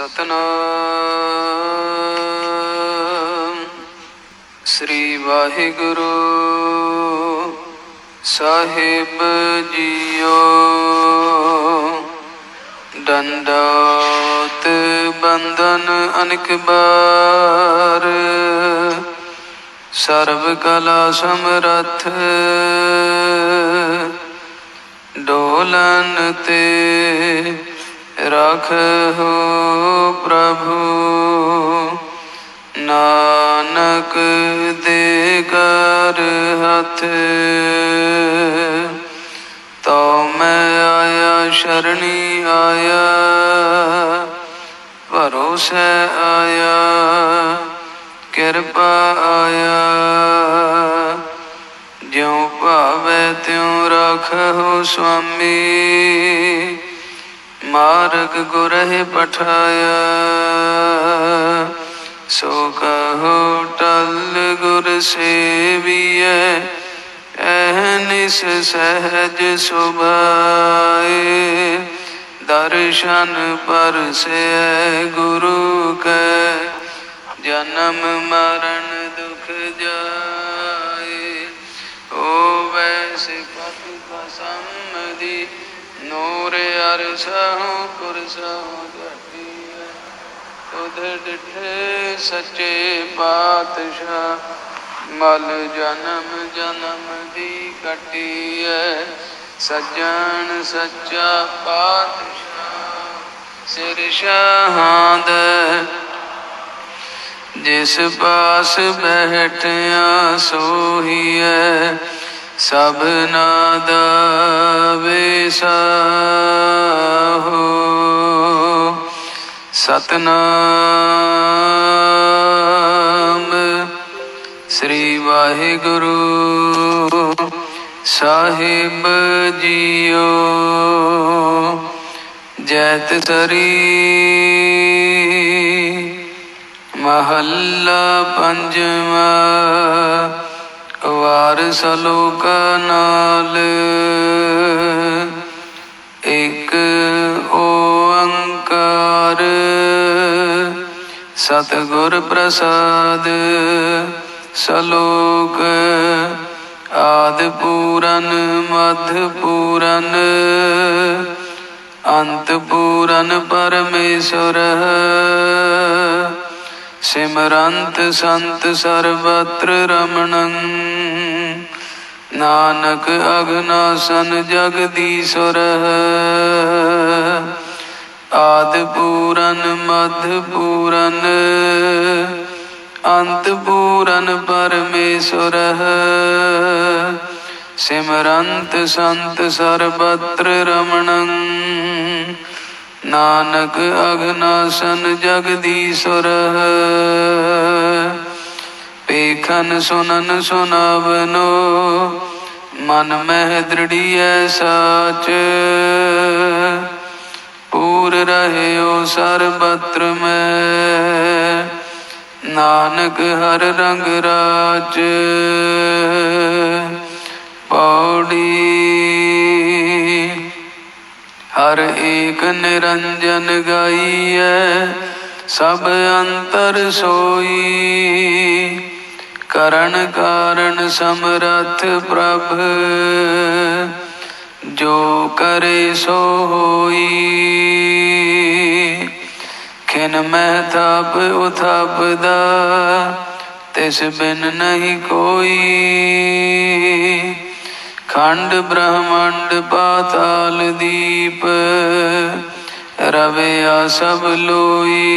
ਸਤਨਾਮ। ਸ੍ਰੀ ਵਾਹਿਗੁਰੂ ਸਾਹਿਬ ਜੀਓ। ਦੰਡੋਤ ਬੰਦਨ ਅਨਕ ਬਾਰ। ਸਰਬ ਕਲਾ ਸਮਰੱਥ। ਡੋਲਨ ਤੇ ਰਖੋ ਪ੍ਰਭੂ, ਨਾਨਕ ਦੇ ਕਰ ਹੱਥ। ਤੋ ਮੈਂ ਆਇਆ, ਸ਼ਰਣੀ ਆਇਆ, ਭਰੋਸੇ ਆਇਆ, ਕਿਰਪਾ ਆਇਆ। ਜਿਉ ਭਾਵੇ ਤਿਉ ਰਖੋ ਸੁਆਮੀ ਮਾਰਗ ਗੁਰਹਿ ਪਠਾਇਆ। ਸੋ ਕਹੋ ਟਲ ਗੁਰ ਸੇਵੀਐ ਐਹਨਿਸ ਸਹਿਜ ਸੁਭਾਏ। ਦਰਸ਼ਨ ਪਰਸੈ ਗੁਰੂ ਕੈ, ਜਨਮ ਮਰਨ ਦੁਖ ਜਾਏ। ਓ ਹੋਵੇ ਸਿਫਤ ਕਸਮਦੀ ਨੂਰ ਅਰਸਹੁ ਪੁਰਸਹੁ ਘਟੀਐ ਤੁਧ ਡਿਠੇ ਸੱਚੇ ਪਾਤਸ਼ਾਹ, ਮਲ ਜਨਮ ਜਨਮ ਦੀ ਕਟੀਐ। ਸੱਜਣ ਸੱਚਾ ਪਾਤਸ਼ਾਹ, ਸਿਰ ਸ਼ਹਾਦ ਜਿਸ ਪਾਸ ਬਹਿਠਿਆ ਸੋਹੀਐ ਸਭਨਾ ਦਾ ਵਿਸਾਹੋ ਸਤਨਾਮ ਸ੍ਰੀ ਵਾਹਿਗੁਰੂ ਸਾਹਿਬ ਜੀਓ। ਜੈਤ ਸਰੀ ਮਹੱਲਾ ਪੰਜਵਾ ਵਾਰ ਸਲੋਕ ਨਾਲ ਇੱਕ ਓੰਕਾਰ। ਸਤਿਗੁਰ ਪ੍ਰਸਾਦ ਸਲੋਕ ਆਦ ਪੂਰਨ, ਮਧ ਪੂਰਨ, ਅੰਤ ਪੂਰਨ ਪਰਮੇਸ਼ਰ। ਸਿਮਰੰਤ ਸੰਤ ਸਰਬਤਰ ਰਮਣੰ। ਨਾਨਕ ਅਗਨਾਸਨ ਜਗਦੀਸ਼ਰ ਆਦ ਪੂਰਨ ਮਧ ਪੂਰਨ ਅੰਤ ਪੂਰਨ ਪਰਮੇਸ਼ਰ ਸਿਮਰੰਤ ਸੰਤ ਸਰਬਤਰ ਰਮਣੰ। ਨਾਨਕ ਅਗਨਾਸਨ ਜਗਦੀਸ਼ਰ ਪੇਖਨ ਸੁਨਨ ਸੁਨਾਵਨੋ। ਮਨ ਮਹਿ ਦ੍ਰਿੜੀਐ ਸਾਚ। ਪੂਰ ਰਹਿਓ ਸਰਬਤਰ ਮੈਂ। ਨਾਨਕ ਹਰ ਰੰਗ ਰਾਜ। ਪੌੜੀ ਹਰ ਏਕ ਨਿਰੰਜਨ ਗਾਈਐ। ਸਭ ਅੰਤਰ ਸੋਈ। ਕਰਨ ਕਾਰਨ ਸਮਰਥ ਪ੍ਰਭ। ਜੋ ਕਰੇ ਸੋ ਹੋਈ। ਖਿਨ ਮਹਿ ਥਾਪ ਉਥਾਪਦਾ, ਤਿਸ ਬਿਨ ਨਹੀਂ ਕੋਈ। ਖੰਡ ਬ੍ਰਹਮੰਡ ਪਾਤਾਲ ਦੀਪ, ਰਵਿਆ ਸਭ ਲੋਈ।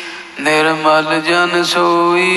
ਨਿਰਮਲ ਜਨ ਸੋਈ।